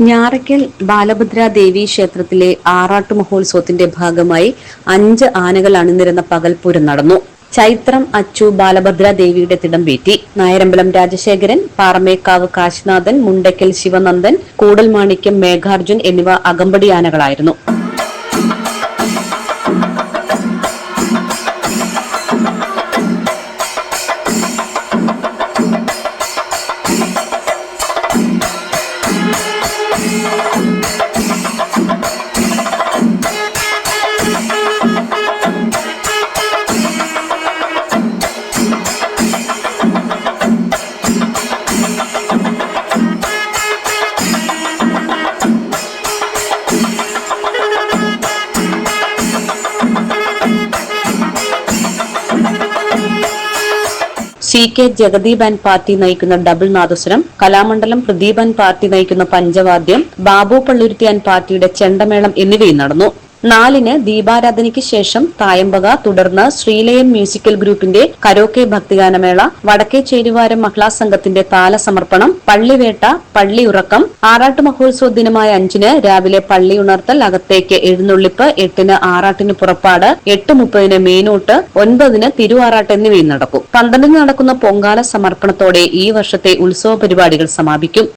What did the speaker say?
ഞാറയ്ക്കൽ ബാലഭദ്ര ദേവി ക്ഷേത്രത്തിലെ ആറാട്ട് മഹോത്സവത്തിന്റെ ഭാഗമായി അഞ്ച് ആനകൾ അണിനിരുന്ന പകൽപൂരം നടന്നു. ചൈത്രം അച്ചു ബാലഭദ്ര ദേവിയുടെ തിടംപേറ്റി നായരമ്പലം രാജശേഖരൻ പാറമേക്കാവ് കാശിനാഥൻ മുണ്ടയ്ക്കൽ ശിവനന്ദൻ കൂടൽമാണിക്യം മേഘാർജുൻ എന്നിവ അകമ്പടി ആനകളായിരുന്നു സി കെ ജഗദീപൻ പാർട്ടി നയിക്കുന്ന ഡബിൾ നാദസ്വരം കലാമണ്ഡലം പ്രദീപൻ പാർട്ടി നയിക്കുന്ന പഞ്ചവാദ്യം ബാബു പള്ളുരുത്തിയാൻ പാർട്ടിയുടെ ചെണ്ടമേളം എന്നിവയും നടന്നു. നാലിന് ദീപാരാധനയ്ക്ക് ശേഷം തായമ്പക തുടർന്ന് ശ്രീലയം മ്യൂസിക്കൽ ഗ്രൂപ്പിന്റെ കരോക്കെ ഭക്തിഗാനമേള വടക്കേ ചേരുവാരം മഹിളാ സംഘത്തിന്റെ താലസമർപ്പണം പള്ളിവേട്ട പള്ളിയുറക്കം ആറാട്ട് മഹോത്സവ ദിനമായ അഞ്ചിന് രാവിലെ പള്ളി ഉണർത്തൽ അകത്തേക്ക് എഴുന്നള്ളിപ്പ് എട്ടിന് ആറാട്ടിന് പുറപ്പാട് എട്ട് മുപ്പതിന് മേനോട്ട് ഒൻപതിന് തിരുവാറാട്ട് എന്നിവയും നടക്കും. പന്ത്രണ്ടിന് നടക്കുന്ന പൊങ്കാല സമർപ്പണത്തോടെ ഈ വർഷത്തെ ഉത്സവ പരിപാടികൾ സമാപിക്കും.